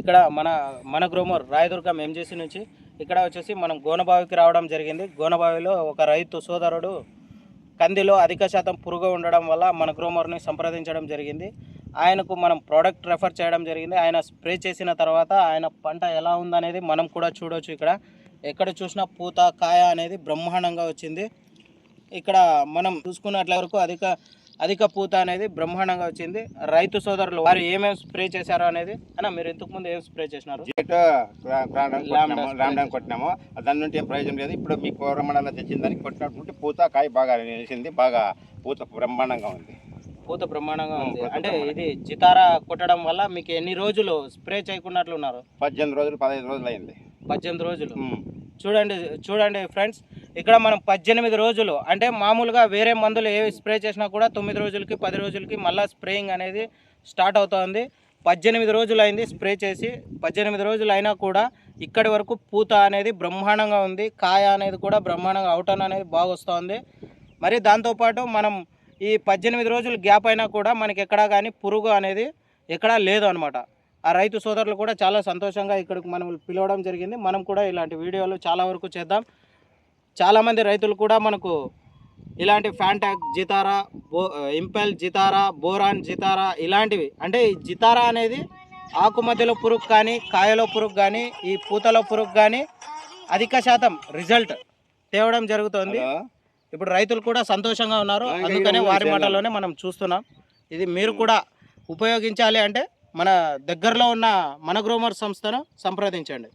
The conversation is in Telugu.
ఇక్కడ మన మన గ్రోమర్ రాయదుర్గం ఎంజేసీ నుంచి ఇక్కడ వచ్చేసి మనం గోనబావికి రావడం జరిగింది. గోనబావిలో ఒక రైతు సోదరుడు కందిలో అధిక శాతం పురుగు ఉండడం వల్ల మన గ్రోమర్ని సంప్రదించడం జరిగింది. ఆయనకు మనం ప్రోడక్ట్ రెఫర్ చేయడం జరిగింది. ఆయన స్ప్రే చేసిన తర్వాత ఆయన పంట ఎలా ఉందనేది మనం కూడా చూడవచ్చు ఇక్కడ. ఎక్కడ చూసినా పూత కాయ అనేది బ్రహ్మాండంగా వచ్చింది. ఇక్కడ మనం చూసుకున్నట్ల వరకు అధిక అధిక పూత అనేది బ్రహ్మాండంగా వచ్చింది. రైతు సోదరులు వారు ఏమేమి స్ప్రే చేశారో అనేది అన్న మీరు ఇంతకు ముందు ఏం స్ప్రే చేసినారు? జెట్ రామడం కొట్టినాము దాని నుండి ఏం ప్రయోజనం లేదు. ఇప్పుడు మీ కోరమండలం తెచ్చిన దానికి కొట్టినటువంటి పూత కాయ బాగా నిలిచింది బాగా పూత బ్రహ్మాండంగా ఉంది. పూత బ్రహ్మాండంగా ఉంది. అంటే. ఇది జితారా కొట్టడం వల్ల మీకు ఎన్ని రోజులు స్ప్రే చేయకున్నట్లు ఉన్నారు? పద్దెనిమిది రోజులు పదహైదు రోజులు అయింది. పద్దెనిమిది రోజులు. చూడండి చూడండి ఫ్రెండ్స్. ఇక్కడ మనం పద్దెనిమిది రోజులు అంటే మామూలుగా వేరే మందులు ఏ స్ప్రే చేసినా కూడా తొమ్మిది రోజులకి పది రోజులకి మళ్ళీ స్ప్రేయింగ్ అనేది స్టార్ట్ అవుతుంది. పద్దెనిమిది రోజులు అయింది స్ప్రే చేసి పద్దెనిమిది రోజులు అయినా కూడా ఇక్కడి వరకు పూత అనేది బ్రహ్మాండంగా ఉంది కాయ అనేది కూడా బ్రహ్మాండంగా అవుటన్ అనేది బాగా వస్తుంది. మరి దాంతోపాటు మనం ఈ పద్దెనిమిది రోజులు గ్యాప్ అయినా కూడా మనకి ఎక్కడా కానీ పురుగు అనేది ఎక్కడా లేదు అనమాట ఆ రైతు సోదరులు కూడా చాలా సంతోషంగా ఇక్కడికి మనం పిలవడం జరిగింది. మనం కూడా ఇలాంటి వీడియోలు చాలా వరకు చేద్దాం. చాలామంది రైతులు కూడా మనకు ఇలాంటి ఫ్యాంటాక్ జితారా బో ఇంపెల్ జితారా బోరాన్ జితారా ఇలాంటివి. అంటే ఈ జితారా అనేది ఆకు మధ్యలో పురుగు కానీ కాయలో పురుగు కానీ ఈ పూతలో పురుగు కానీ అధిక శాతం రిజల్ట్ తేవడం జరుగుతుంది? ఇప్పుడు రైతులు కూడా సంతోషంగా ఉన్నారు. అందుకనే వారి చేయాలి. మాటల్లోనే మనం చూస్తున్నాం. ఇది మీరు కూడా ఉపయోగించాలి అంటే మన దగ్గరలో ఉన్న మన గ్రోమర్ సంస్థను సంప్రదించండి.